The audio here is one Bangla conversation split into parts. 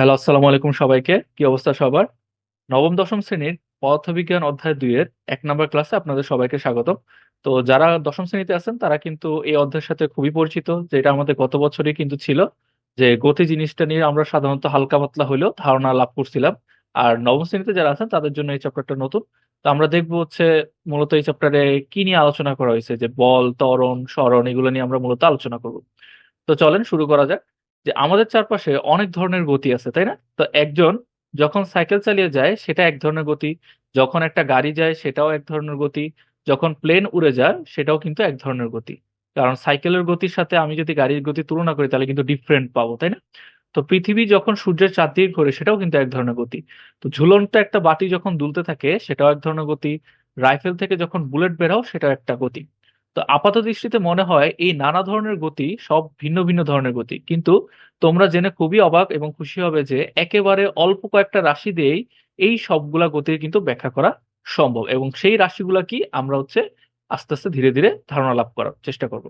হ্যালো, আসসালামু আলাইকুম সবাইকে। কি অবস্থা সবার? নবম, দশম শ্রেণির পদার্থবিজ্ঞান অধ্যায় দুইয়ের এক নম্বর ক্লাসে আপনাদের সবাইকে স্বাগতম। তো যারা দশম শ্রেণীতে আছেন, তারা কিন্তু এই অধ্যায়ের সাথে খুবই পরিচিত, যেটা আমাদের গত বছরই কিন্তু ছিল যে গতি জিনিসটা নিয়ে আমরা সাধারণত হালকা পাতলা হইলেও ধারণা লাভ করছিলাম। আর নবম শ্রেণীতে যারা আছেন, তাদের জন্য এই চ্যাপ্টারটা নতুন। তো আমরা দেখব হচ্ছে মূলত এই চ্যাপ্টারে কি নিয়ে আলোচনা করা হয়েছে, যে বল, ত্বরণ সরণ এগুলো নিয়ে আমরা মূলত আলোচনা করব। তো চলেন, শুরু করা যাক। যে আমাদের চারপাশে অনেক ধরনের গতি আছে, তাই না? তো একজন যখন সাইকেল চালিয়ে যায়, সেটা এক ধরনের গতি। যখন একটা গাড়ি যায়, সেটাও এক ধরনের গতি। যখন প্লেন উড়ে যায়, সেটাও কিন্তু এক ধরনের গতি। কারণ সাইকেলের গতির সাথে আমি যদি গাড়ির গতি তুলনা করি, তাহলে কিন্তু ডিফারেন্ট পাবো, তাই না? তো পৃথিবী যখন সূর্যের চার দিকে ঘোরে, সেটাও কিন্তু এক ধরনের গতি। তো ঝুলন্ত একটা বাটি যখন দুলতে থাকে, সেটাও এক ধরনের গতি। রাইফেল থেকে যখন বুলেট বেরাও সেটাও একটা গতি। তো আপাত দৃষ্টিতে মনে হয় এই নানা ধরনের গতি সব ভিন্ন ভিন্ন ধরনের গতি। কিন্তু তোমরা জেনে খুবই অবাক এবং খুশি হবে যে একেবারে অল্প কয়েকটা রাশি দিয়েই এই সবগুলা গতির কিন্তু ব্যাখ্যা করা সম্ভব এবং সেই রাশিগুলা কি আমরা হচ্ছে আস্তে আস্তে ধীরে ধীরে ধারণা লাভ করার চেষ্টা করব।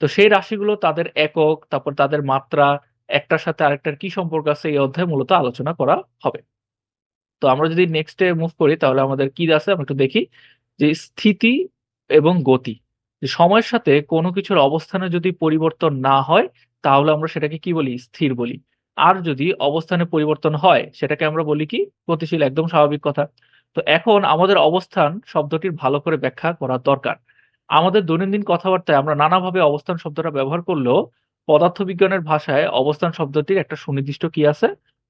তো সেই রাশিগুলো তাদের একক, তারপর তাদের মাত্রা, একটার সাথে আরেকটার কি সম্পর্ক আছে এই অধ্যায়ে মূলত আলোচনা করা হবে। তো আমরা যদি নেক্সটে মুভ করি তাহলে আমাদের কি আছে আমরা একটু দেখি যে স্থিতি এবং গতি। যে সময়ের সাথে কোনো কিছুর অবস্থানে যদি পরিবর্তন না হয়, তাহলে আমরা সেটাকে কি বলি? স্থির বলি। আর যদি অবস্থানে পরিবর্তন হয়, সেটাকে আমরা বলি কি? গতিশীল, একদম স্বাভাবিক কথা। তো এখন আমাদের অবস্থান শব্দটির ভালো করে ব্যাখ্যা করা দরকার। আমাদের দৈনন্দিন কথাবার্তায় আমরা নানাভাবে অবস্থান শব্দটা ব্যবহার করলেও পদার্থবিজ্ঞানের ভাষায় অবস্থান শব্দটির একটা সুনির্দিষ্ট কি আছে?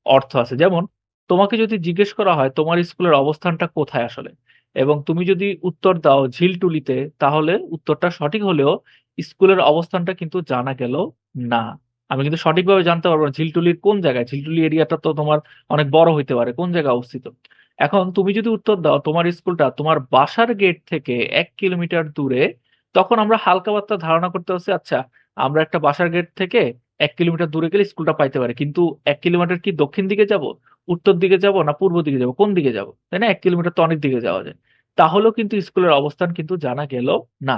অর্থ আছে। যেমন, তোমাকে যদি জিজ্ঞেস করা হয়, তোমার স্কুলের অবস্থানটা কোথায় আসলে? এবং তুমি যদি উত্তর দাও ঝিলটুলিতে, তাহলে উত্তরটা সঠিক হলেও স্কুলের অবস্থানটা কিন্তু জানা গেল না। আমি কিন্তু সঠিকভাবে জানতে পারব না ঝিলটুলির কোন জায়গায়। ঝিলটুলি এরিয়াটা তো তোমার অনেক বড় হইতে পারে, কোন জায়গায় অবস্থিত? এখন তুমি যদি উত্তর দাও তোমার স্কুলটা তোমার বাসার গেট থেকে এক কিলোমিটার দূরে, তখন আমরা হালকা পাতলা ধারণা করতে পারছি আচ্ছা আমরা একটা বাসার গেট থেকে এক কিলোমিটার দূরে গেলে স্কুলটা পাইতে পারি। কিন্তু এক কিলোমিটার কি দক্ষিণ দিকে যাব? উত্তর দিকে যাব না পূর্ব দিকে যাব? কোন দিকে যাব? তাই না? এক কিলোমিটার তো অনেক দিকে যাওয়া যায়। তাহলেও কিন্তু স্কুলের অবস্থান কিন্তু জানা গেল না।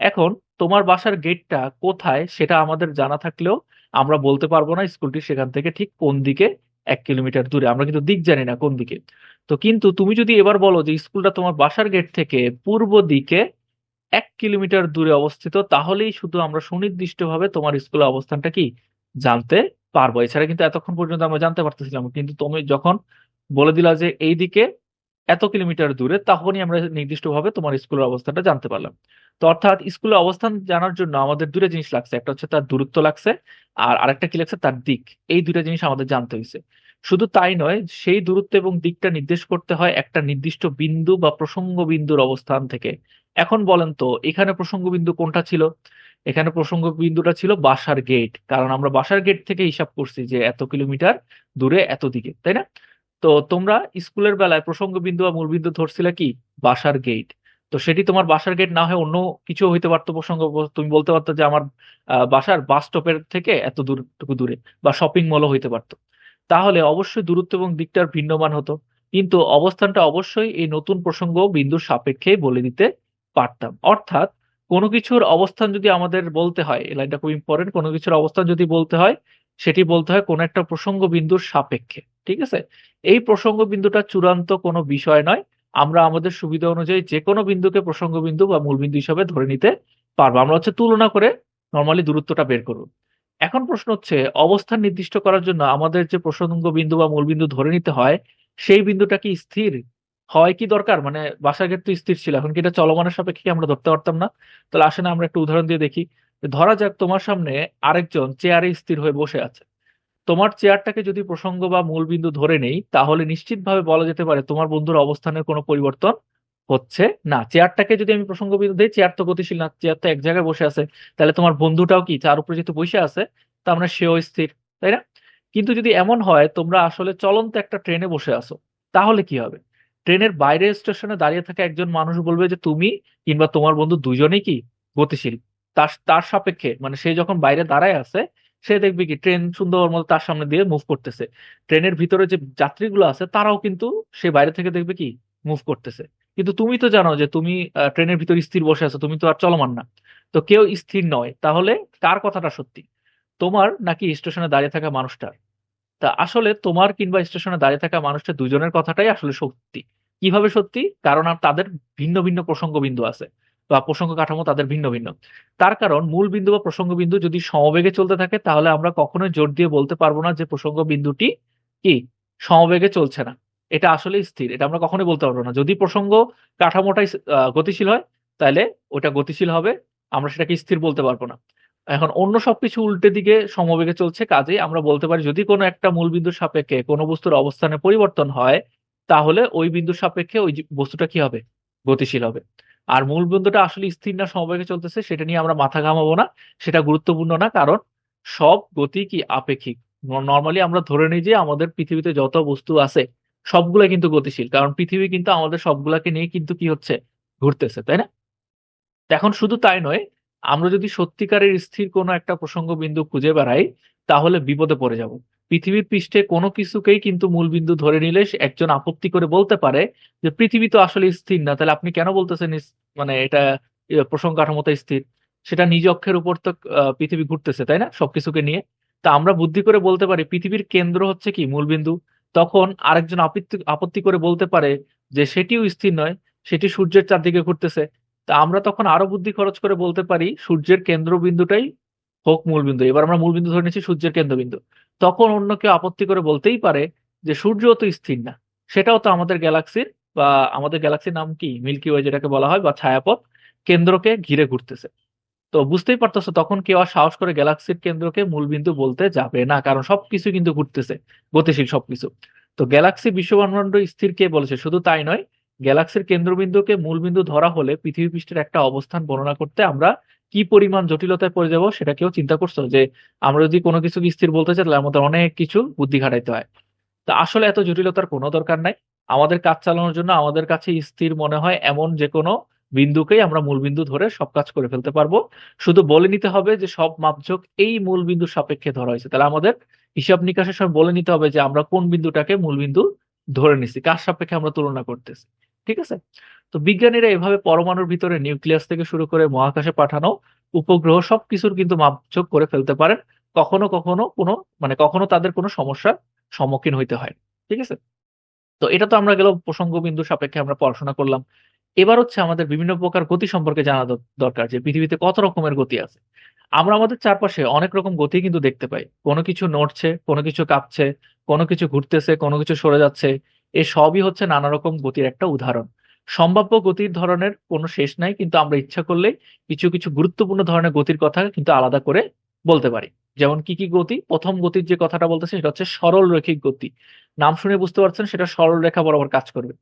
এখন তোমার বাসার গেটটা কোথায় সেটা আমাদের জানা থাকলেও আমরা বলতে পারব না স্কুলটি সেখান থেকে ঠিক কোন দিকে এক কিলোমিটার দূরে। আমরা কিন্তু দিক জানি না কোন দিকে। তো কিন্তু তুমি যদি এবার বলো যে স্কুলটা তোমার বাসার গেট থেকে পূর্ব দিকে এক কিলোমিটার দূরে অবস্থিত, তাহলেই শুধু আমরা সুনির্দিষ্টভাবে তোমার স্কুলের অবস্থানটা কি জানতে পারব। এছাড়া কিন্তু এতক্ষণ পর্যন্ত আমরা জানতে পারতেছিলাম, কিন্তু তুমি যখন বলে দিলা যে এই দিকে এত কিলোমিটার দূরে, তখনই আমরা নির্দিষ্টভাবে তোমার স্কুলের অবস্থানটা জানতে পারলাম। তো অর্থাৎ স্কুলের অবস্থান জানার জন্য আমাদের দুটো জিনিস লাগছে। একটা হচ্ছে তার দূরত্ব লাগছে, আর আরেকটা কি লাগছে? তার দিক। এই দুটো জিনিস আমাদের জানতে হয়েছে শুধু তাই নয়, সেই দূরত্ব এবং দিকটা নির্দেশ করতে হয় একটা নির্দিষ্ট বিন্দু বা প্রসঙ্গ বিন্দুর অবস্থান থেকে। এখন বলেন তো, এখানে প্রসঙ্গ বিন্দু কোনটা ছিল? এখানে প্রসঙ্গ বিন্দুটা ছিল বাসার গেট কারণ আমরা বাসার গেট থেকে হিসাব করছি যে এত কিলোমিটার দূরে এত দিকে, তাই না? তো তোমরা স্কুলের বেলায় প্রসঙ্গ বিন্দু বা মূল বিন্দু ধরছিলে কি? বাসার গেট তো সেটি তোমার বাসার গেট না হয় অন্য কিছু হইতে পারতো প্রসঙ্গ, তুমি বলতে পারতো যে আমার বাসার বাস স্টপের থেকে এত দূরটুকু দূরে বা শপিং মলও হইতে পারতো। তাহলে অবশ্যই দূরত্ব এবং দিকটার ভিন্নমান হতো, কিন্তু অবস্থানটা অবশ্যই এই নতুন প্রসঙ্গ বিন্দুর সাপেক্ষে বলে দিতে পারতাম। অর্থাৎ কোনো কিছুর অবস্থান যদি আমাদের বলতে হয়, এই লাইনটা খুব ইম্পর্টেন্ট কোনো কিছুর অবস্থান যদি বলতে হয়, সেটি বলতে হয় কোনো একটা প্রসঙ্গ বিন্দুর সাপেক্ষে, ঠিক আছে? এই প্রসঙ্গ বিন্দুটা চূড়ান্ত কোনো বিষয় নয়। আমরা আমাদের সুবিধা অনুযায়ী যে কোনো বিন্দুকে প্রসঙ্গ বিন্দু বা মূল বিন্দু হিসাবে ধরে নিতে পারব। আমরা হচ্ছে তুলনা করে নর্মালি দূরত্বটা বের করব। এখন প্রশ্ন হচ্ছে, অবস্থান নির্দিষ্ট করার জন্য আমাদের যে প্রসঙ্গ বিন্দু বা মূল বিন্দু ধরে নিতে হয়, সেই বিন্দুটা কি স্থির? হয় কি দরকার? মানে বাসার ক্ষেত্রে স্থির ছিল। এখন কি এটা চলমানের সাপেক্ষে আমরা ধরতে পারতাম না? তাহলে আসলে আমরা একটা উদাহরণ দিয়ে দেখি। ধরা যাক তোমার সামনে আরেকজন চেয়ারে স্থির হয়ে বসে আছে। তোমার চেয়ারটাকে যদি প্রসঙ্গ বা মূলবিন্দু ধরে নেই, তাহলে নিশ্চিতভাবে বলা যেতে পারে তোমার বন্ধুর অবস্থানের কোনো পরিবর্তন হচ্ছে না। চেয়ারটাকে যদি আমি প্রসঙ্গ বিন্দু দিই, চেয়ার তো গতিশীল না, চেয়ার তো এক জায়গায় বসে আছে, তাহলে তোমার বন্ধুটাও কি? তার উপরে যেহেতু বসে আছে, তার মানে সেও স্থির, তাই না? কিন্তু যদি এমন হয়, তোমরা আসলে চলন্ত একটা ট্রেনে বসে আছো, তাহলে কি হবে? ট্রেনের বাইরে স্টেশনে দাঁড়িয়ে থাকা একজন মানুষ বলবে যে, তুমি কিংবা তোমার বন্ধু দুজনেই কি গতিশীল? তার তার সাপেক্ষে মানে সে যখন বাইরে দাঁড়ায় আছে, সে দেখবে কি ট্রেন সুন্দর মতো তার সামনে দিয়ে মুভ করতেছে। ট্রেনের ভিতরে যে যাত্রীগুলো আছে, তারাও কিন্তু সে বাইরে থেকে দেখবে কি মুভ করতেছে। কিন্তু তুমি তো জানো যে, তুমি ট্রেনের ভিতর স্থির বসে আছো, তুমি তো আর চলমান না। তো কেউ স্থির নয়। তাহলে কার কথাটা সত্যি? তোমার নাকি স্টেশনে দাঁড়িয়ে থাকা মানুষটার? তা আসলে তোমার কিংবা স্টেশনে দাঁড়িয়ে থাকা মানুষটা দুজনের কথাটাই আসলে সত্যি। কীভাবে সত্যি? কারণ আর তাদের ভিন্ন ভিন্ন প্রসঙ্গ বিন্দু আছে বা প্রসঙ্গ কাঠামো তাদের ভিন্ন ভিন্ন। তার কারণ মূল বিন্দু বা প্রসঙ্গ বিন্দু যদি সমবেগে চলতে থাকে তাহলে আমরা কখনোই জোর দিয়ে বলতে পারব না যে প্রসঙ্গ বিন্দুটি কি? সমবেগে চলছে না। এটা আসলে স্থির। এটা আমরা কখনোই বলতে পারব না। যদি প্রসঙ্গ কাঠামোটাই গতিশীল হয়, তাহলে ওটা গতিশীল হবে, আমরা সেটাকে স্থির বলতে পারব না। এখন অন্য সবকিছু উল্টে দিকে সমবেগে চলছে কাজেই। আমরা বলতে পারি, যদি কোনো একটা মূল বিন্দুর সাপেক্ষে কোনো বস্তুর অবস্থানে পরিবর্তন হয়, তাহলে ওই বিন্দুর সাপেক্ষে ওই বস্তুটা কি হবে? গতিশীল হবে। আর মূল বিন্দুটা আসলে স্থির না, সমবেগে চলতেছে, সেটা নিয়ে আমরা মাথা ঘামাবো না, সেটা গুরুত্বপূর্ণ না, কারণ সব গতি কি আপেক্ষিক? নর্মালি আমরা ধরে নিই যে আমাদের পৃথিবীতে যত বস্তু আছে সবগুলা কিন্তু গতিশীল, কারণ পৃথিবী কিন্তু আমাদের সবগুলাকে নিয়ে কিন্তু কি হচ্ছে? ঘুরতেছে, তাই না? এখন শুধু তাই নয় আমরা যদি সত্যিকারের স্থির কোনো একটা প্রসঙ্গ বিন্দু খুঁজে বেড়াই, তাহলে বিপদে পড়ে যাব। পৃথিবীর পৃষ্ঠে কোনো কিছুকেই কিন্তু মূল বিন্দু ধরে নিলে একজন আপত্তি করে বলতে পারে যে পৃথিবী তো আসলে স্থির না। তাহলে আপনি কেন বলতেছেন মানে এটা প্রসঙ্গ কাঠামোতে স্থির? সেটা নিজ অক্ষের উপর তো পৃথিবী ঘুরতেছে, তাই না? সবকিছুকে নিয়ে। তা আমরা বুদ্ধি করে বলতে পারি, পৃথিবীর কেন্দ্র হচ্ছে কি? মূল বিন্দু। তখন আরেকজন আপত্তি আপত্তি করে বলতে পারে যে সেটিও স্থির নয়, সেটি সূর্যের চারদিকে ঘুরতেছে। তা আমরা তখন আরও বুদ্ধি খরচ করে বলতে পারি, সূর্যের কেন্দ্রবিন্দুটাই হোক মূলবিন্দু। এবার আমরা মূলবিন্দু ধরে নিচ্ছি সূর্যের কেন্দ্রবিন্দু। তখন অন্য কেউ আপত্তি করে বলতেই পারে যে, সূর্য তো স্থির না। সেটাও তো আমাদের গ্যালাক্সির বা আমাদের গ্যালাক্সির নাম কি? মিল্কি ওয়ে যেটাকে বলা হয় বা ছায়াপথ কেন্দ্রকে ঘিরে ঘুরতেছে। তো বুঝতেই পারতেছো, তখন কেউ আর সাহস করে গ্যালাক্সির কেন্দ্রকে মূলবিন্দু বলতে যাবে না, কারণ সবকিছু কিন্তু ঘুরতেছে, গতিশীল সবকিছু। তো গ্যালাক্সি বিশ্বব্রহ্মাণ্ড স্থির কে বলেছে? শুধু তাই নয় গ্যালাক্সির কেন্দ্রবিন্দুকে মূলবিন্দু ধরা হলে পৃথিবী পৃষ্ঠের একটা অবস্থান বর্ণনা করতে আমরা কি পরিমাণ জটিলতায় পড়ে যাব সেটা কেউ চিন্তা করছ যে আমরা যদি কোনো কিছু স্থির বলতে চাই তাহলে আমাদের অনেক কিছু বুদ্ধি খাটাইতে হয়। তা আসলে এত জটিলতার কোনো দরকার নাই। আমাদের কাজ চালানোর জন্য আমাদের কাছে স্থির মনে হয় এমন যে কোনো বিন্দুকেই আমরা মূল বিন্দু ধরে সব কাজ করে ফেলতে পারব। শুধু বলে নিতে হবে যে সব মাপঝোঁক এই মূল বিন্দুর সাপেক্ষে ধরা হয়েছে। তাহলে আমাদের হিসাব নিকাশের সময় বলে নিতে হবে যে আমরা কোন বিন্দুটাকে মূল বিন্দু ধরে নিছি, কার সাপেক্ষে আমরা তুলনা করতেছি, ঠিক আছে? তো বিজ্ঞানীরা এভাবে পরমাণুর ভিতরে নিউক্লিয়াস থেকে শুরু করে মহাকাশে পাঠানো উপগ্রহ সবকিছুর কিন্তু মাপঝোঁক করে ফেলতে পারেন, কখনো কখনো কোনো মানে কখনো তাদের কোনো সমস্যার সম্মুখীন হইতে হয়, ঠিক আছে? তো এটা তো আমরা গেল প্রসঙ্গ বিন্দু সাপেক্ষে আমরা পড়াশোনা করলাম। এবার হচ্ছে আমাদের বিভিন্ন প্রকার গতি সম্পর্কে জানা দরকার, যে পৃথিবীতে কত রকমের গতি আছে। আমরা আমাদের চারপাশে অনেক রকম গতি কিন্তু দেখতে পাই। কোনো কিছু নড়ছে, কোনো কিছু কাঁপছে, কোনো কিছু ঘুরতেছে, কোনো কিছু সরে যাচ্ছে, এ সবই হচ্ছে নানা রকম গতির একটা উদাহরণ। সম্ভাব্য গতির ধরনের কোনো শেষ নাই, কিন্তু আমরা ইচ্ছা করলে কিছু কিছু গুরুত্বপূর্ণ ধরনের গতির কথা কিন্তু আলাদা করে বলতে পারি। যেমন কি কি গতি? প্রথম গতির যে কথাটা বলতেছে সেটা হচ্ছে সরল রৈখিক গতি। নাম শুনে বুঝতে পারছেন সেটা সরল রেখা বরাবর কাজ করবে।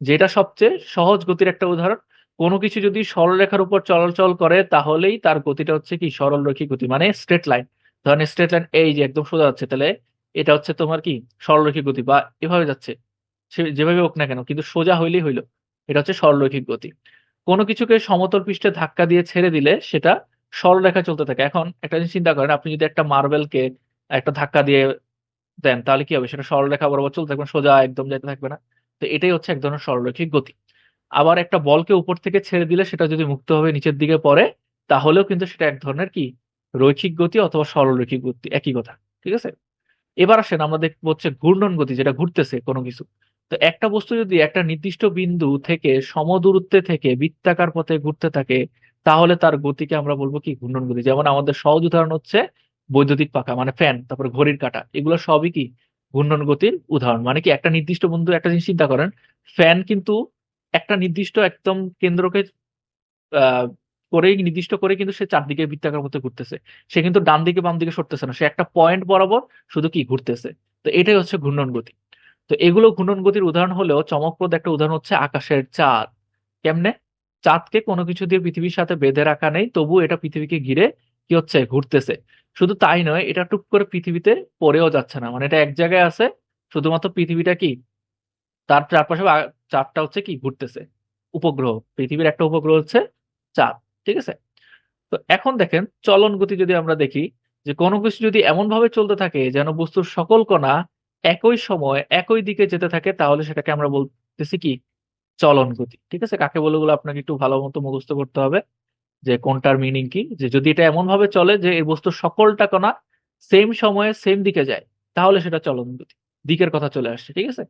যেটা সবচেয়ে সহজ গতির একটা উদাহরণ কোনো কিছু যদি সরলরেখার উপর চলাচল করে, তাহলেই তার গতিটা হচ্ছে কি? সরল রৈখিক গতি মানে স্ট্রেট লাইন ধরেন স্ট্রেট লাইন এই যে একদম সোজা যাচ্ছে, তাহলে এটা হচ্ছে তোমার কি? সরলরৈখিক গতি, বা এভাবে যাচ্ছে। সে যেভাবে হোক না কেন, কিন্তু সোজা হইলেই হইল। এটা হচ্ছে সরলরৈখিক গতি। কোনো কিছুকে সমতল পৃষ্ঠে ধাক্কা দিয়ে ছেড়ে দিলে সেটা সরলরেখা চলতে থাকে। এখন একটা জিনিস চিন্তা করেন, আপনি যদি একটা মার্বেলকে একটা ধাক্কা দিয়ে দেন, তাহলে কি হবে? সেটা সরলরেখা বরাবর চলতে থাকবে, সোজা একদম যেতে থাকবে না। তো এটাই হচ্ছে এক ধরনের সরলরৈখিক গতি। আবার একটা বলকে উপর থেকে ছেড়ে দিলে সেটা যদি মুক্তভাবে নিচের দিকে পড়ে, তাহলেও কিন্তু সেটা এক ধরনের কি? রৈখিক গতি অথবা সরলরৈখিক গতি, একই কথা, ঠিক আছে? এবার আসেন, আমরা দেখব হচ্ছে ঘূর্ণন গতি, যেটা ঘুরতেছে কোনো কিছু। তো একটা বস্তু যদি একটা নির্দিষ্ট বিন্দু থেকে সমদূরত্বে থেকে বৃত্তাকার পথে ঘুরতে থাকে, তাহলে তার গতিকে আমরা বলব কি? ঘূর্ণন গতি। যেমন আমাদের সহজ উদাহরণ হচ্ছে বৈদ্যুতিক পাখা মানে ফ্যান, তারপরে ঘড়ির কাঁটা, এগুলো সবই কি? ঘূর্ণন গতির উদাহরণ। মানে কি? একটা নির্দিষ্ট বিন্দু একটা জিনিস চিন্তা করেন, ফ্যান কিন্তু একটা নির্দিষ্ট একদম কেন্দ্রকে করেই, নির্দিষ্ট করে কিন্তু সে চারদিকে বৃত্তাকার মতো ঘুরতেছে। সে কিন্তু ডান দিকে বাম দিকে সরতেছে না। সে একটা পয়েন্ট বরাবর শুধু কি ঘুরতেছে। তো এটাই হচ্ছে ঘূর্ণন গতি। তো এগুলো ঘূর্ণন গতির উদাহরণ হলেও চমকপ্রদ একটা উদাহরণ হচ্ছে আকাশের চাঁদ। কেমনে? চাঁদকে কোনো কিছু দিয়ে পৃথিবীর সাথে বেঁধে রাখা নেই তবু এটা পৃথিবীকে ঘিরে কি হচ্ছে? ঘুরতেছে। শুধু তাই নয়, এটা টুক করে পৃথিবীতে পড়েও যাচ্ছে না। মানে এটা এক জায়গায় আছে, শুধুমাত্র পৃথিবীটা কি? তার চারপাশে চাঁদটা হচ্ছে কি ঘুরতেছে। উপগ্রহ, পৃথিবীর একটা উপগ্রহ হচ্ছে চাঁদ, ঠিক আছে? তো এখন দেখেন, চলন গতি যদি আমরা দেখি, যে কোনো কিছু যদি এমন ভাবে চলতে থাকে যেন বস্তুর সকল কণা একই সময় একই দিকে যেতে থাকে, তাহলে সেটাকে আমরা বলতেছি কি? চলন গতি, ঠিক আছে? কাকে বলে গুলো আপনাকে একটু ভালো মতো মুখস্থ করতে হবে, যে কোনটার মিনিং কি? যে যদি এটা এমন ভাবে চলে যে এই বস্তুর সকলটা কণা সেম সময়ে সেম দিকে যায়, তাহলে সেটা চলন গতি, দিকের কথা চলে আসছে, ঠিক আছে?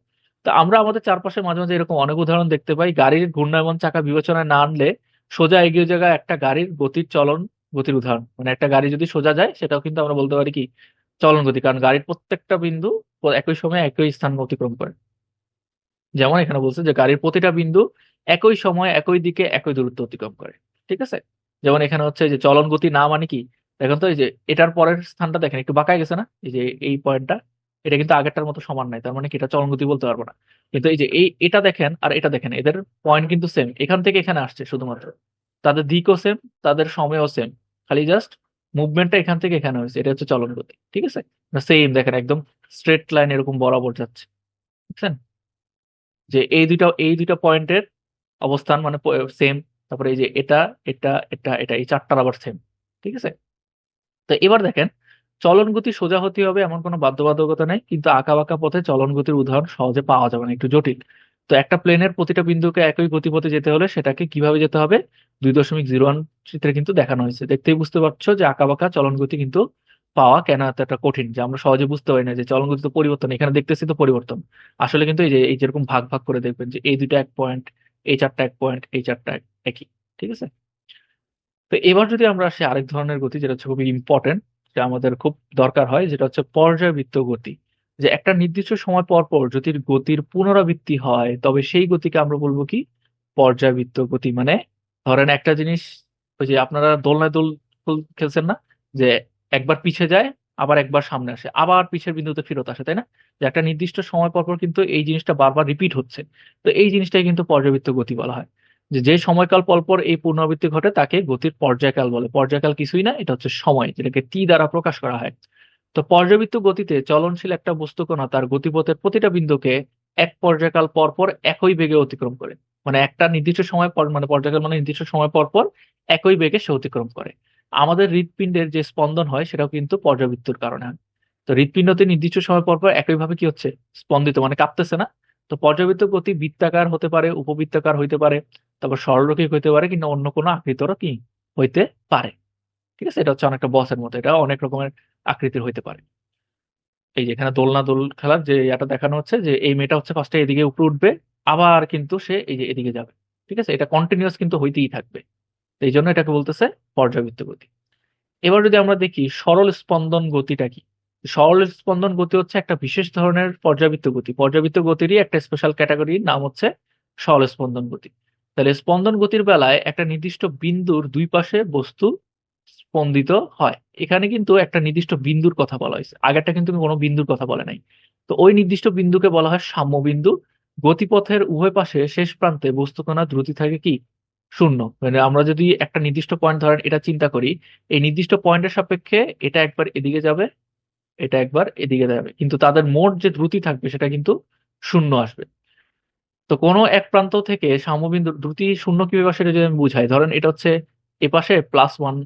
তো আমরা আমাদের চারপাশে মাঝে মাঝে এরকম অনেক উদাহরণ দেখতে পাই। গাড়ির ঘূর্ণায়মান চাকা বিবেচনায় না আনলে সোজা এগিয়ে জায়গায় একটা গাড়ির গতির চলন, গতির উদাহরণ। মানে একটা গাড়ি যদি সোজা যায়, সেটাও কিন্তু আমরা বলতে পারি কি চলন গতি। কারণ গাড়ির প্রত্যেকটা বিন্দু একই সময়ে একই স্থান অতিক্রম করে। যেমন এখানে বলছে যে গাড়ির প্রতিটা বিন্দু একই সময় একই দিকে একই দূরত্ব অতিক্রম করে। ঠিক আছে? যেমন এখানে হচ্ছে যে চলন গতি না মানে কি? দেখেন তো এই যে এটার পরের স্থানটা দেখেন, একটু বাঁকায় গেছে না? এই যে এই পয়েন্টটা। এটা কিন্তু আগেরটার মতো সমান নাই, তার মানে কি এটা চলন গতি বলতে পারব না। কিন্তু এই যে এই, এটা দেখেন আর এটা দেখেন, এদের পয়েন্ট কিন্তু সেম এখান থেকে এখানে আসছে শুধুমাত্র। তাদের দিকও সেম তাদের সময়ও সেম খালি জাস্ট মুভমেন্টটা এখান থেকে এখানে হয়েছে, এটা হচ্ছে চলন গতি, ঠিক আছে? না সেম দেখেন একদম স্ট্রেট লাইন এরকম বরাবর যাচ্ছে, বুঝছেন? যে এই দুইটা এই দুইটা পয়েন্টের অবস্থান মানে সেম তারপরে এই যে এটা এটা এটা এটা, এই চারটার আবার সেম ঠিক আছে? তো এবার দেখেন চলন গতি সোজা হতে হবে, এমন কোনো বাধ্যবাধকতা নেই, কিন্তু আঁকা বাঁকা পথে চলন গতির উদাহরণ সহজে পাওয়া যাবে না, একটু জটিল। তো একটা প্লেনের প্রতিটা বিন্দুকে একই গতিপথে যেতে হলে সেটাকে কীভাবে যেতে হবে? দুই দশমিক জিরো ওয়ান চিত্রে কিন্তু দেখানো হয়েছে। দেখতেই বুঝতে পারছ যে আঁকা বাঁকা চলন গতি কিন্তু পাওয়া কেন এতটা কঠিন, যে আমরা সহজে বুঝতে পারি না যে চলন গতি তো পরিবর্তন, এখানে দেখতেছি তো পরিবর্তন। আসলে কিন্তু এই যে, এই যেরকম ভাগ ভাগ করে দেখবেন যে এই দুইটা এক পয়েন্ট এই চারটা এক পয়েন্ট এই চারটা একই, ঠিক আছে? তো এবার যদি আমরা আসি আরেক ধরনের গতি, যেটা হচ্ছে খুবই ইম্পর্টেন্ট যেটা আমাদের খুব দরকার হয়, যেটা হচ্ছে পর্যায়বৃত্ত গতি। যে একটা নির্দিষ্ট সময় পর পর যদি গতির পুনরাবৃত্তি হয়, তবে সেই গতিকে আমরা বলব কি? পর্যায়বৃত্ত গতি। মানে ধরেন একটা জিনিস, ওই যে আপনারা দোলনায় দোল খেলছেন না? যে একবার পিছে যায়, আবার একবার সামনে আসে, আবার পিছের বিন্দুতে ফেরত আসে, তাই না? যে একটা নির্দিষ্ট সময় পর পর কিন্তু এই জিনিসটা বারবার রিপিট হচ্ছে। তো এই জিনিসটাই কিন্তু পর্যাবৃত্ত গতি বলা হয়। যে সময়কাল পরপর এই পুনরাবৃত্তি ঘটে তাকে গতির পর্যায়কাল বলে। পর্যায়কাল কিছুই না, এটা হচ্ছে সময়, যেটাকে টি দ্বারা প্রকাশ করা হয়। তো পর্যাবৃত্ত গতিতে চলনশীল একটা বস্তুকণা তার গতিপথের প্রতিটা বিন্দুকে এক পর্যায়কাল পরপর একই বেগে অতিক্রম করে। মানে একটা নির্দিষ্ট সময় পর মানে পর্যায়কাল মানে নির্দিষ্ট সময় পরপর একই বেগে সে অতিক্রম করে। আমাদের হৃৎপিণ্ডের যে স্পন্দন হয় সেটাও কিন্তু পর্যাবৃত্তর কারণে হয়। তো হৃৎপিণ্ডতে নির্দিষ্ট সময় পর পরপর একইভাবে কি হচ্ছে? স্পন্দিত মানে কাঁপতেছে না। তো পর্যাবৃত্ত গতি বৃত্তাকার হতে পারে, উপবৃত্তাকার হইতে পারে। তারপর সরলরৈখিক হইতে পারে কিন্তু অন্য কোনো আকৃতিরও কি হইতে পারে। ঠিক আছে? এটা হচ্ছে অনেকটা বসের মতো। এটা অনেক রকমের আকৃতির হইতে পারে। এই যে এখানে দোলনা দোল খেলার যে এটা দেখানো হচ্ছে যে এই মেয়েটা হচ্ছে ফার্স্টে এদিকে উপরে উঠবে, আবার কিন্তু সে এই যে এদিকে যাবে। ঠিক আছে? এটা কন্টিনিউয়াস কিন্তু হইতেই থাকবে। এই জন্য এটাকে বলতেছে পর্যাবৃত্ত গতি। এবার যদি আমরা দেখি সরল স্পন্দন গতিটা কি? সরল স্পন্দন গতি হচ্ছে একটা বিশেষ ধরনের পর্যাবৃত্ত গতি। পর্যাবৃত্ত গতিরই একটা স্পেশাল ক্যাটাগরির নাম হচ্ছে সরল স্পন্দন গতি। তাহলে স্পন্দন গতির বেলায় একটা নির্দিষ্ট বিন্দুর দুই পাশে বস্তু স্পন্দিত হয়। এখানে কিন্তু একটা নির্দিষ্ট বিন্দুর কথা বলা হয়েছে। আগেরটা কিন্তু কোনো বিন্দুর কথা বলে নাই। তো ওই নির্দিষ্ট বিন্দুকে বলা হয় সাম্য বিন্দু গতিপথের উভয় পাশে শেষ প্রান্তে বস্তুকণা দ্রুতি থাকে কি? শূন্য। মানে আমরা যদি একটা নির্দিষ্ট পয়েন্ট ধরেন, এটা চিন্তা করি, এই নির্দিষ্ট পয়েন্টের সাপেক্ষে এটা একবার এদিকে যাবে, এটা একবার এদিকে যাবে। কিন্তু তাদের মোট যে দ্রুতি থাকবে, সেটা কিন্তু শূন্য আসবে। তো কোনো এক প্রান্ত থেকে সাম্যবিন্দু দ্রুতি শূন্য কীভাবে সেটা যদি আমি বুঝাই, ধরেন এটা হচ্ছে এ পাশে plus one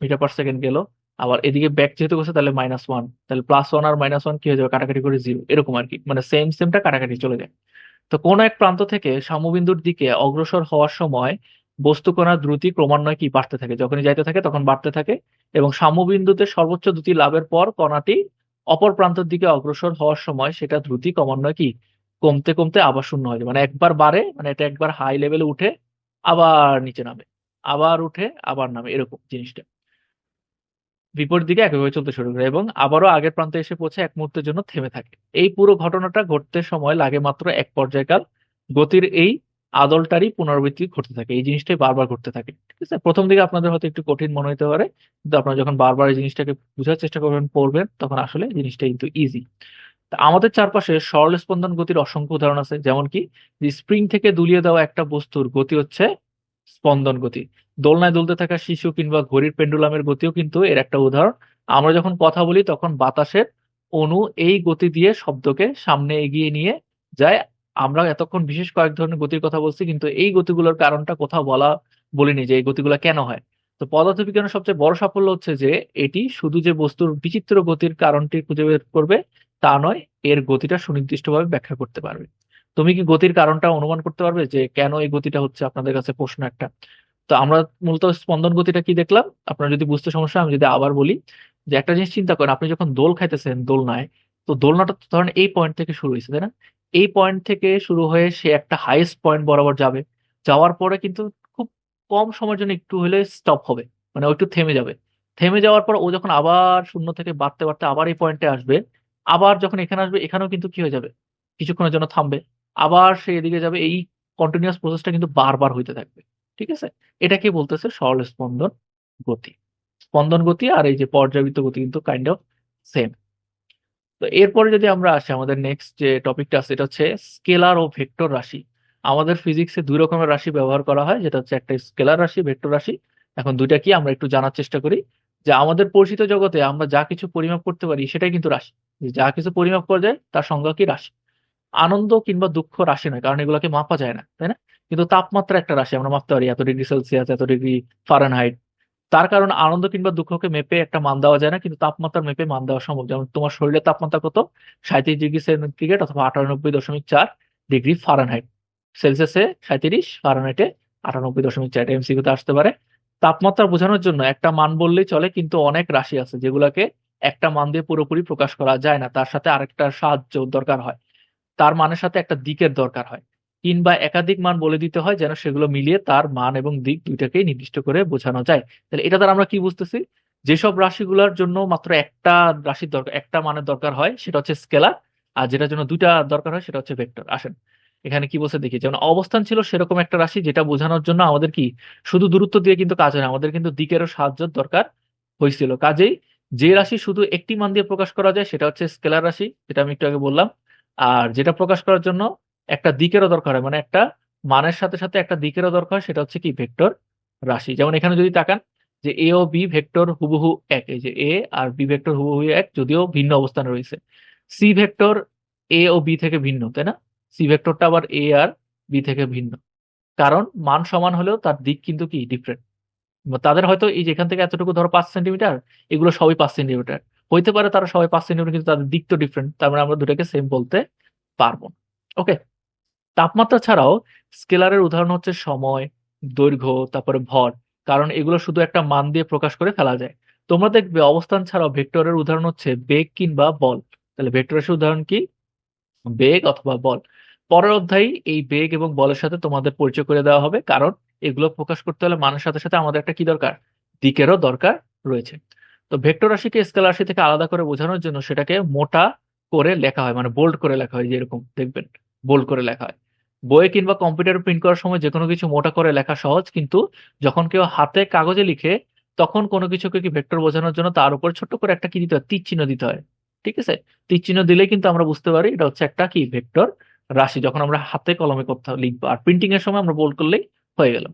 metre per second গেল, আবার এদিকে ব্যাক যেহেতু করছে তাহলে মাইনাস ওয়ান তাহলে প্লাস ওয়ান আর মাইনাস ওয়ান কি হয়ে যাবে? কাটাকাটি করে জিরো এরকম আর কি মানে সেম সেমটা কাটাকাটি চলে যায়। তো কোন এক প্রান্ত থেকে সাম্যবিন্দুর দিকে অগ্রসর হওয়ার সময় বস্তুকণার দ্রুতি ক্রমান্বয়ে কি বাড়তে থাকে? যখনই যাইতে থাকে তখন বাড়তে থাকে এবং সাম্যবিন্দুতে সর্বোচ্চ দ্রুতি লাভের পর কণাটি অপর প্রান্তের দিকে অগ্রসর হওয়ার সময় সেটা দ্রুতি ক্রমান্বয়ে কি কমতে কমতে আবার শূন্য হয়ে যায়। মানে একবার বাড়ে মানে এটা একবার হাই লেভেলে উঠে আবার নিচে নামে, আবার উঠে আবার নামে, এরকম জিনিসটা। বিপরীত দিকে একইভাবে চলতে শুরু করে এবং আবারও আগের প্রান্তে এসে পৌঁছে এক মুহূর্তের জন্য থেমে থাকে। এই পুরো ঘটনাটা ঘটতে সময় লাগে মাত্র এক পর্যায়কাল। গতির এই আদলটারই পুনরাবৃত্তি ঘটতে থাকে। এই জিনিসটাই বারবার ঘটতে থাকে। ঠিক আছে? প্রথম দিকে আপনাদের হয়তো একটু কঠিন মনে হতে পারে। কিন্তু আপনারা যখন বারবার এই জিনিসটাকে বোঝার চেষ্টা করবেন, পড়বেন, তখন আসলে জিনিসটা কিন্তু ইজি আমাদের চারপাশে সরল স্পন্দন গতির অসংখ্য উদাহরণ আছে। যেমন কি স্প্রিং থেকে দুলিয়ে দেওয়া একটা বস্তুর গতি হচ্ছে স্পন্দন গতি। দোলনায় দুলতে থাকা শিশু কিংবা ঘড়ির পেন্ডুলামের গতিও কিন্তু এর একটা উদাহরণ। আমরা যখন কথা বলি, তখন বাতাসের অণু এই গতি দিয়ে শব্দকে সামনে এগিয়ে নিয়ে যায়। আমরা এতক্ষণ বিশেষ কয়েক ধরনের গতির কথা বলছি, কিন্তু এই গতিগুলোর কারণটা কোথাও বলা বলিনি যে এই গতিগুলো কেন হয়। তো পদার্থবিজ্ঞানের সবচেয়ে বড় সাফল্য হচ্ছে যে, এটি শুধু যে বস্তুর বিচিত্র গতির কারণটি খুঁজে বের করবে, তা নয়, এর গতিটা সুনির্দিষ্টভাবে ব্যাখ্যা করতে পারবে। তুমি কি গতির কারণটা অনুমান করতে পারবে যে, কেন এই গতিটা হচ্ছে আপনাদের কাছে প্রশ্ন একটা? তো আমরা মূলত স্পন্দন গতিটা কি দেখলাম? আপনার যদি বুঝতে সমস্যা, আমি যদি আবার বলি যে, একটা জিনিস চিন্তা করেন, আপনি যখন দোল খাইতেছেন দোলনায়, তো দোলনাটা তো ধরেন এই পয়েন্ট থেকে শুরু হয়েছে, তাই না? এই পয়েন্ট থেকে শুরু হয়ে সে একটা হাইয়েস্ট পয়েন্ট বরাবর যাবে। যাওয়ার পরে কিন্তু কম সময়ের জন্য একটু হলে স্টপ হবে মানে ও একটু থেমে যাবে। থেমে যাওয়ার পর ও যখন আবার শূন্য থেকে বাড়তে বাড়তে আবার এই পয়েন্টে আসবে, আবার যখন এখানে আসবে, এখানেও কিন্তু কি হয়ে যাবে? কিছুক্ষণের জন্য থামবে, আবার সে এদিকে যাবে, এই কন্টিনিউয়াস প্রসেসটা কিন্তু বারবার হইতে থাকবে, ঠিক আছে? এটাকে বলতেছে সরল স্পন্দন গতি। স্পন্দন গতি আর এই যে পর্যাবৃত্ত গতি কিন্তু কাইন্ড অফ সেম তো এরপরে যদি আমরা আসি, আমাদের নেক্সট যে টপিকটা আছে, এটা হচ্ছে স্কেলার ও ভেক্টর রাশি। আমাদের ফিজিক্সে দুই রকমের রাশি ব্যবহার করা হয়, যেটা হচ্ছে একটা স্কেলার রাশি ভেক্টর রাশি। এখন দুইটা কি আমরা একটু জানার চেষ্টা করি, যে আমাদের পরিচিত জগতে আমরা যা কিছু পরিমাপ করতে পারি সেটাই কিন্তু রাশি। যা কিছু পরিমাপ করা যায় তার সংজ্ঞা কি রাশি? আনন্দ কিংবা দুঃখ রাশি নয়, কারণ এগুলোকে মাপা যায় না, তাই না? কিন্তু তাপমাত্রা একটা রাশি, আমরা মাপতে পারি, এত ডিগ্রি সেলসিয়াস এত ডিগ্রি ফারেনহাইট তার কারণ আনন্দ কিংবা দুঃখকে মেপে একটা মান দেওয়া যায় না, কিন্তু তাপমাত্রা মেপে মান দেওয়া সম্ভব। যেমন তোমার শরীরের তাপমাত্রা কত? সাঁত্রিশ ডিগ্রি সেন্টিগ্রেড অথবা আটানব্বই দশমিক চার ডিগ্রি ফারেনহাইট সেলসিয়াসে সাঁত্রিশ ফারেনহাইটে আটানব্বই দশমিক চার এমসিকিউতে আসতে পারে। তাপমাত্রা বোঝানোর জন্য একটা মান বললেই চলে, কিন্তু অনেক রাশি আছে যেগুলোকে একটা মান দিয়ে পুরোপুরি প্রকাশ করা যায় না, তার সাথে আরেকটা সাহায্য দরকার হয়। তার মানের সাথে একটা দিকের দরকার হয়। কিংবা একাধিক মান বলে দিতে হয় যেন সেগুলো মিলিয়ে তার মান এবং দিক দুইটাকেই নির্দিষ্ট করে বোঝানো যায়। তাহলে এটা দ্বারা আমরা কি বুঝতেছি? যেসব রাশিগুলোর জন্য মাত্র একটা রাশির দরকার, একটা মানের দরকার হয়, সেটা হচ্ছে স্কেলার, আর যেটার জন্য দুইটা দরকার হয় সেটা হচ্ছে ভেক্টর। আসেন। এখানে কি বলছে দেখি, যেমন অবস্থান ছিল সেরকম একটা রাশি যেটা বোঝানোর জন্য আমাদের কি শুধু দূরত্ব দিয়ে কিন্তু কাজ হয় আমাদের কিন্তু দিকেরও সাহায্য দরকার হয়েছিল। কাজেই যে রাশি শুধু একটি মান দিয়ে প্রকাশ করা যায় সেটা হচ্ছে স্কেলার রাশি, যেটা আমি একটু আগে বললাম। আর যেটা প্রকাশ করার জন্য একটা দিকেরও দরকার হয় মানে একটা মানের সাথে সাথে একটা দিকেরও দরকার সেটা হচ্ছে কি ভেক্টর রাশি। যেমন এখানে যদি তাকান যে এ ও বি ভেক্টর হুবহু এক, এই যে এ আর বি ভেক্টর হুবহু এক, যদিও ভিন্ন অবস্থানে রয়েছে। সি ভেক্টর এ ও বি থেকে ভিন্ন, তাই না? সি ভেক্টরটা আবার এ আর বি থেকে ভিন্ন। কারণ মান সমান হলেও তার দিক কিন্তু কি? ডিফারেন্ট তাদের হয়তো এই যেখান থেকে এতটুকু ধরো পাঁচ সেন্টিমিটার এগুলো সবই পাঁচ সেন্টিমিটার হইতে পারে তারা সবাই পাঁচ সেন্টিমিটার কিন্তু তাদের দিক তো ডিফারেন্ট তার মানে আমরা দুটাকে সেম বলতে পারব ওকে তাপমাত্রা ছাড়াও স্কেলারের উদাহরণ হচ্ছে সময়, দৈর্ঘ্য, তারপরে ভর। কারণ এগুলো শুধু একটা মান দিয়ে প্রকাশ করে ফেলা যায়। তোমরা দেখবে অবস্থান ছাড়াও ভেক্টরের উদাহরণ হচ্ছে বেগ কিংবা বল। তাহলে ভেক্টরের উদাহরণ কি? বেগ অথবা বল। পরের অধ্যায়ে এই বেগ এবং বলের সাথে তোমাদের পরিচয় করে দেওয়া হবে, কারণ এগুলো প্রকাশ করতে হলে মানের সাথে সাথে আমাদের একটা কি দরকার? দিকেরও দরকার রয়েছে। তো ভেক্টর রাশিকে স্কেলার রাশি থেকে আলাদা করে বোঝানোর জন্য সেটাকে মোটা করে লেখা হয় মানে বোল্ড করে লেখা হয়, যেরকম দেখবেন বোল্ড করে লেখা হয়। বইয়ে কিংবা কম্পিউটারে প্রিন্ট করার সময় যে কোনো কিছু মোটা করে লেখা সহজ, কিন্তু যখন কেউ হাতে কাগজে লিখে, তখন কোনো কিছুকে কি ভেক্টর বোঝানোর জন্য তার উপর ছোট্ট করে একটা কি দিতে হয়? তীর চিহ্ন দিতে হয়। ঠিক আছে? তীর চিহ্ন দিলেই কিন্তু আমরা বুঝতে পারি এটা হচ্ছে একটা কি? ভেক্টর রাশি যখন আমরা হাতে কলমে কোথাও লিখব আর প্রিন্টিং এর সময় আমরা বোল্ড করলেই হয়ে গেল।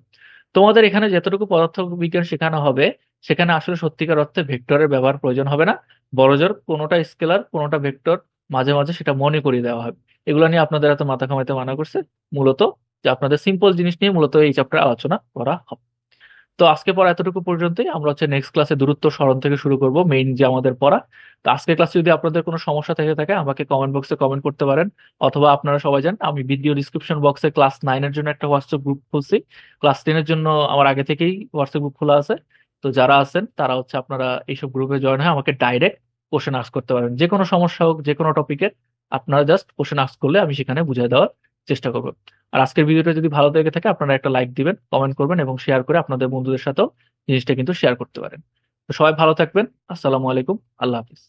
তোমাদের এখানে যতটুকু পদার্থ বিজ্ঞান শেখানো হবে, সেখানে আসলে সত্যিকার অর্থে ভেক্টরের ব্যবহার প্রয়োজন হবে না। বড়জোর কোনোটা স্কেলার, কোনোটা ভেক্টর, মাঝে মাঝে সেটা মনে করিয়ে দেওয়া হবে। এগুলো নিয়ে আপনাদের এত মাথা ঘামাইতে মানা করছে, মূলত যে আপনাদের সিম্পল জিনিস নিয়ে মূলত এই চ্যাপ্টার আলোচনা করা হবে। তো আজকে পড়া এতটুকু পর্যন্তই। আমরা হচ্ছে নেক্সট ক্লাসে দূরত্ব স্মরণ থেকে শুরু করব মেইন যে আমাদের পড়া। তো আজকের ক্লাসে যদি আপনাদের কোনো সমস্যা থেকে থাকে, আমাকে কমেন্ট বক্সে কমেন্ট করতে পারেন। অথবা আপনারা সবাই জান আমি ভিডিও ডিসক্রিপশন বক্সে ক্লাস নাইনের জন্য একটা হোয়াটসঅ্যাপ গ্রুপ খুলছি। ক্লাস টেনের জন্য আমার আগে থেকেই হোয়াটসঅ্যাপ গ্রুপ খোলা আছে। তো যারা আছেন, তারা হচ্ছে আপনারা এইসব গ্রুপে জয়েন হয়ে আমাকে ডাইরেক্ট কোশ্চেন আস্ক করতে পারেন। যে কোনো সমস্যা হোক, যে কোনো টপিকের আপনারা জাস্ট কোশ্চেন আস্ক করলে আমি সেখানে বুঝিয়ে দেওয়ার চেষ্টা করব। আর আজকের ভিডিওটা যদি ভালো লেগে থাকে, আপনারা একটা লাইক দিবেন কমেন্ট করবেন এবং শেয়ার করে আপনাদের বন্ধুদের সাথেও জিনিসটা কিন্তু শেয়ার করতে পারেন। তো সবাই ভালো থাকবেন। আসসালামু আলাইকুম। আল্লাহ হাফিজ।